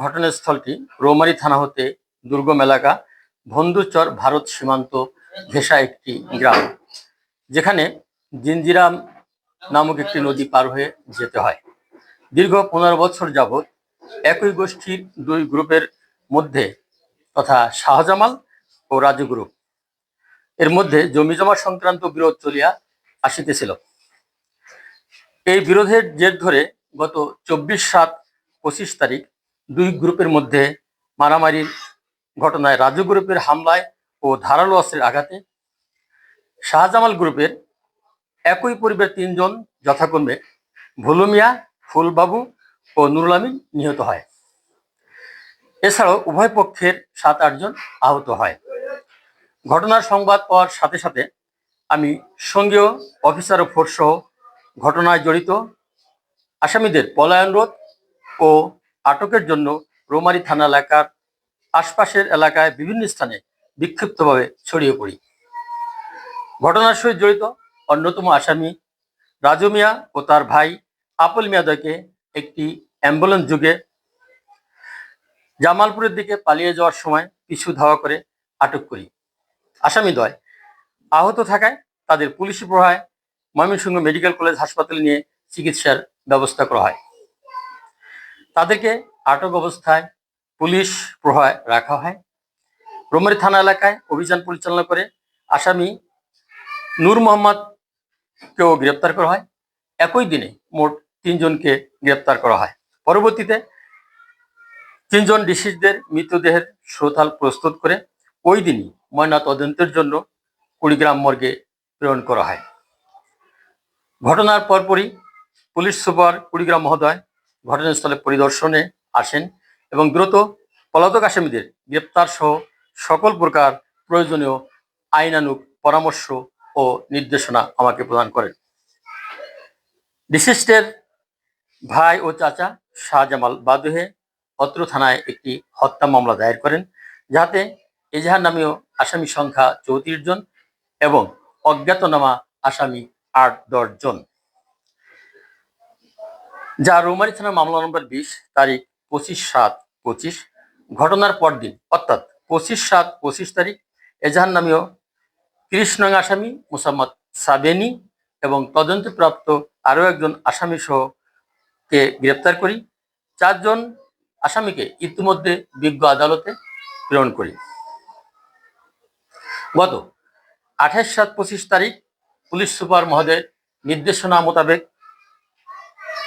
ঘটনাস্থলটি রৌমারী থানা হতে দুর্গম এলাকা বন্ধুচর ভারত সীমান্ত ঘেঁষা একটি গ্রাম, যেখানে জিঞ্জিরাম নামক একটি নদী পার হয়ে যেতে হয়। দীর্ঘ পনেরো বছর যাবৎ একই গোষ্ঠীর দুই গ্রুপের মধ্যে তথা শাহজামাল ও রাজু গ্রুপ, এর মধ্যে জমিজমা সংক্রান্ত বিরোধ চলিয়া আসিতেছিল। এই বিরোধের জের ধরে গত চব্বিশ সাত পঁচিশ তারিখ দুই গ্রুপের মধ্যে মারামারির ঘটনায় রাজু গ্রুপের হামলায় ও ধারালো অস্ত্রের আঘাতে শাহজামাল গ্রুপের একই পরিবারের তিনজন যথাক্রমে ভুলুমিয়া, ফুলবাবু ও নুরুল আমিন নিহত হয়। এছাড়াও উভয় পক্ষের সাত আটজন আহত হয়। ঘটনার সংবাদ পাওয়ার সাথে সাথে আমি সঙ্গীয় অফিসার ও ফোর্স সহ ঘটনায় জড়িত আসামিদের পলায়ন রোধ ও আটকের জন্য রোমারি থানা এলাকার আশপাশের এলাকায় বিভিন্ন স্থানে বিক্ষিপ্তভাবে ছড়িয়ে পড়ি। ঘটনার সহিত জড়িত অন্যতম আসামি রাজু মিয়া ও তার ভাই আপল মিয়াদয়কে একটি অ্যাম্বুলেন্স যুগে জামালপুরের দিকে পালিয়ে যাওয়ার সময় পিছু ধাওয়া করে আটক করি। আসামি দয় আহত থাকায় তাদের পুলিশি প্রহায় ময়মনসিংহ মেডিকেল কলেজ হাসপাতালে নিয়ে চিকিৎসার ব্যবস্থা করা হয়। তাদেরকে আটক অবস্থায় পুলিশ প্রহায় রাখা হয়। রোমারি থানা এলাকায় অভিযান পরিচালনা করে আসামি নূর মোহাম্মদকেও গ্রেপ্তার করা হয়। একই দিনে মোট তিনজনকে গ্রেপ্তার করা হয়। পরবর্তীতে তিনজন ডিসিজদের মৃতদেহের শ্রোতাল প্রস্তুত করে ওই দিনই ময়না তদন্তের জন্য কুড়িগ্রাম মর্গে প্রেরণ করা হয়। ঘটনার পরপরই পুলিশ সুপার কুড়িগ্রাম মহোদয় ঘটনাস্থলে পরিদর্শনে আসেন এবং দ্রুত পলাতক আসামিদের গ্রেপ্তার সহ সকল প্রকার প্রয়োজনীয় আইনানুগ পরামর্শ ও নির্দেশনা আমাকে প্রদান করেন। ডিসিস্টের ভাই ও চাচা শাহজামাল বাদুহে অত্র থানায় একটি হত্যা মামলা দায়ের করেন যাতে এজাহার নামীয় আসামি সংখ্যা চৌত্রিশ জন এবং অজ্ঞাতনামা আসামি আট দশ জন। যা রৌমারী থানার মামলা নম্বর বিশ, তারিখ পঁচিশ সাত পঁচিশ, ঘটনার পরদিন, অর্থাৎ পঁচিশ সাত পঁচিশ তারিখ এজাহার নামীয় নং আসামি মোসাম্মদ সাবেনি এবং তদন্তপ্রাপ্ত আরও একজন আসামি সহ কে গ্রেপ্তার করি। চারজন আসামিকে ইতিমধ্যে বিজ্ঞ আদালতে প্রেরণ করি। গত আঠাশ সাত পঁচিশ তারিখ পুলিশ সুপার মহোদয়ের নির্দেশনা মোতাবেক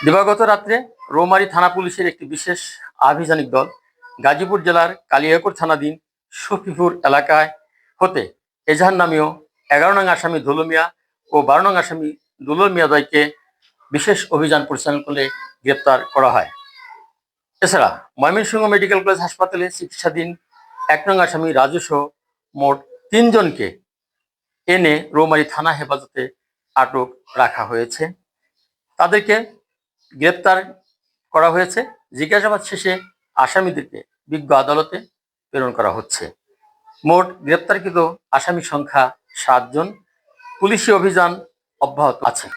দিবাগত রাত্রে রৌমারী থানা পুলিশের একটি বিশেষ আভিযানিক দল গাজীপুর জেলার কালিয়াকোট থানাধীন শফিপুর এলাকায় হতে এজাহার নামীয় এগারো নং আসামি ধুলু মিয়া ও বারো নং আসামি দুলুল মিয়াদয়কে বিশেষ অভিযান পরিচালনা করে গ্রেপ্তার করা হয়। এছাড়া ময়মনসিংহ মেডিকেল কলেজ হাসপাতালে চিকিৎসাধীন এক নং আসামি রাজু সহ মোট তিনজনকে এনে রৌমারী থানা হেফাজতে আটক রাখা হয়েছে। তাদেরকে গ্রেপ্তার করা হয়েছে। জিজ্ঞাসাবাদ শেষে আসামিদেরকে বিজ্ঞ আদালতে প্রেরণ করা হচ্ছে। মোট গ্রেপ্তারকৃত আসামি সংখ্যা সাতজন। পুলিশি অভিযান অব্যাহত আছে।